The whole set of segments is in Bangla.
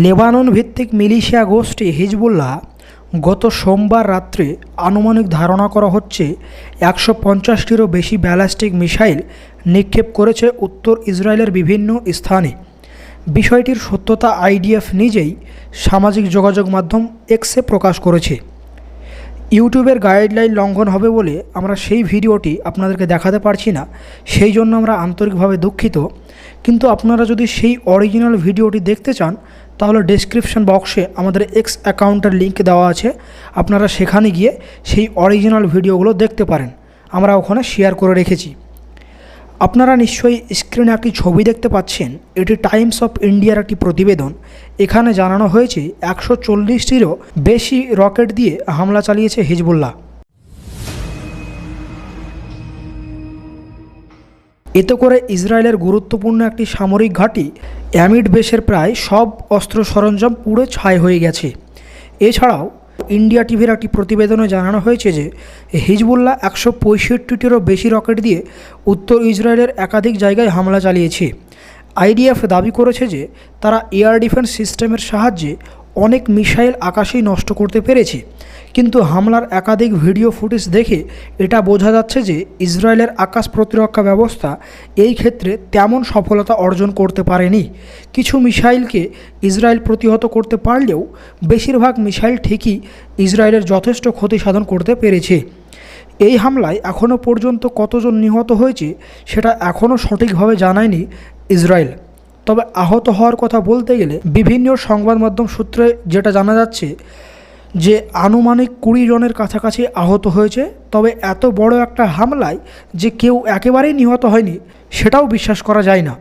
লেবানন ভিত্তিক মিলিশিয়া গোষ্ঠী হিজবুল্লাহ গত সোমবার রাত্রে আনুমানিক ধারণা করা হচ্ছে একশো পঞ্চাশটিরও বেশি ব্যালাস্টিক মিসাইল নিক্ষেপ করেছে উত্তর ইসরায়েলের বিভিন্ন স্থানে। বিষয়টির সত্যতা আইডিএফ নিজেই সামাজিক যোগাযোগ মাধ্যম এক্সে প্রকাশ করেছে। ইউটিউবের গাইডলাইন লঙ্ঘন হবে বলে আমরা সেই ভিডিওটি আপনাদেরকে দেখাতে পারছি না, সেই জন্য আমরা আন্তরিকভাবে দুঃখিত। কিন্তু আপনারা যদি সেই অরিজিনাল ভিডিওটি দেখতে চান তাহলে ডেসক্রিপশন বক্সে আমাদের এক্স অ্যাকাউন্টের লিঙ্ক দেওয়া আছে। আপনারা সেখানে গিয়ে সেই অরিজিনাল ভিডিওগুলো দেখতে পারেন। আমরা ওখানে শেয়ার করে রেখেছি। আপনারা নিশ্চয়ই স্ক্রিনে একটি ছবি দেখতে পাচ্ছেন। এটি টাইমস অফ ইন্ডিয়ার একটি প্রতিবেদন। এখানে জানানো হয়েছে, একশো চল্লিশটিরও বেশি রকেট দিয়ে হামলা চালিয়েছে হিজবুল্লাহ। এতে করে ইসরায়েলের গুরুত্বপূর্ণ একটি সামরিক ঘাঁটি অ্যামিড বেসের প্রায় সব অস্ত্র সরঞ্জাম পুড়ে ছাই হয়ে গেছে। এছাড়াও, ইন্ডিয়া টিভির একটি প্রতিবেদনে জানানো হয়েছে যে, হিজবুল্লাহ একশো পঁয়ষট্টিটিরও বেশি রকেট দিয়ে উত্তর ইসরায়েলের একাধিক জায়গায় হামলা চালিয়েছে। আইডিএফ দাবি করেছে যে, তারা এয়ার ডিফেন্স সিস্টেমের সাহায্যে অনেক মিসাইল আকাশেই নষ্ট করতে পেরেছে। কিন্তু হামলার একাধিক ভিডিও ফুটেজ দেখে এটা বোঝা যাচ্ছে যে ইসরায়েলের আকাশ প্রতিরক্ষা ব্যবস্থা এই ক্ষেত্রে তেমন সফলতা অর্জন করতে পারেনি। কিছু মিসাইলকে ইসরায়েল প্রতিহত করতে পারলেও বেশিরভাগ মিসাইল ঠিকই ইসরায়েলের যথেষ্ট ক্ষতি সাধন করতে পেরেছে। এই হামলায় এখনও পর্যন্ত কতজন নিহত হয়েছে সেটা এখনও সঠিকভাবে জানায়নি ইসরায়েল। তবে আহত হওয়ার কথা বলতে গেলে বিভিন্ন সংবাদ মাধ্যম সূত্রে যেটা জানা যাচ্ছে যে আনুমানিক কুড়ি জনের কাছাকাছি আহত হয়েছে, তবে এত বড় একটা হামলায় যে কেউ একেবারেই নিহত হয়নি, সেটাও বিশ্বাস করা যায় না।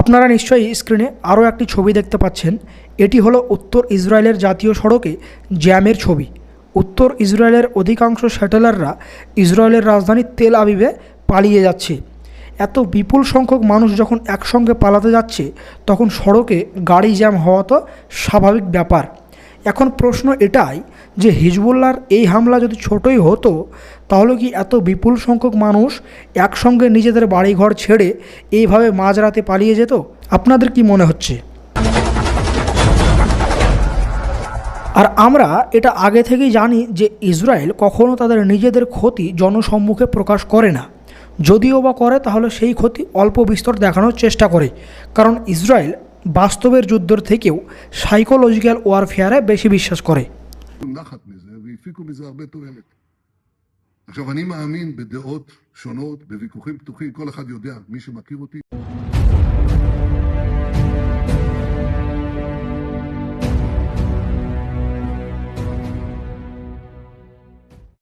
আপনারা নিশ্চয়ই স্ক্রিনে আরও একটি ছবি দেখতে পাচ্ছেন। এটি হলো উত্তর ইসরায়েলের জাতীয় সড়কে জ্যামের ছবি। উত্তর ইসরায়েলের অধিকাংশ স্যাটেলাররা ইসরায়েলের রাজধানী তেল আবিবে পালিয়ে যাচ্ছে। এত বিপুল সংখ্যক মানুষ যখন একসঙ্গে পালাতে যাচ্ছে, তখন সড়কে গাড়ি জ্যাম হওয়া তো স্বাভাবিক ব্যাপার। এখন প্রশ্ন এটাই যে হিজবুল্লার এই হামলা যদি ছোটই হতো, তাহলে কি এত বিপুল সংখ্যক মানুষ একসঙ্গে নিজেদের বাড়িঘর ছেড়ে এইভাবে মাঝরাতে পালিয়ে যেত? আপনাদের কি মনে হচ্ছে? আর আমরা এটা আগে থেকেই জানি যে ইসরায়েল কখনও তাদের নিজেদের ক্ষতি জনসম্মুখে প্রকাশ করে না। যদিও বা করে তাহলে সেই ক্ষতি অল্প বিস্তর দেখানোর চেষ্টা করে কারণ ইসরায়েল বাস্তবের যুদ্ধের থেকেও সাইকোলজিক্যাল ওয়ারফেয়ারে বেশি বিশ্বাস করে נחת מזה, והפיקו מזה הרבה תועלת. עכשיו, אני מאמין בדעות שונות, בוויכוחים פתוחים, כל אחד יודע, מי שמכיר אותי,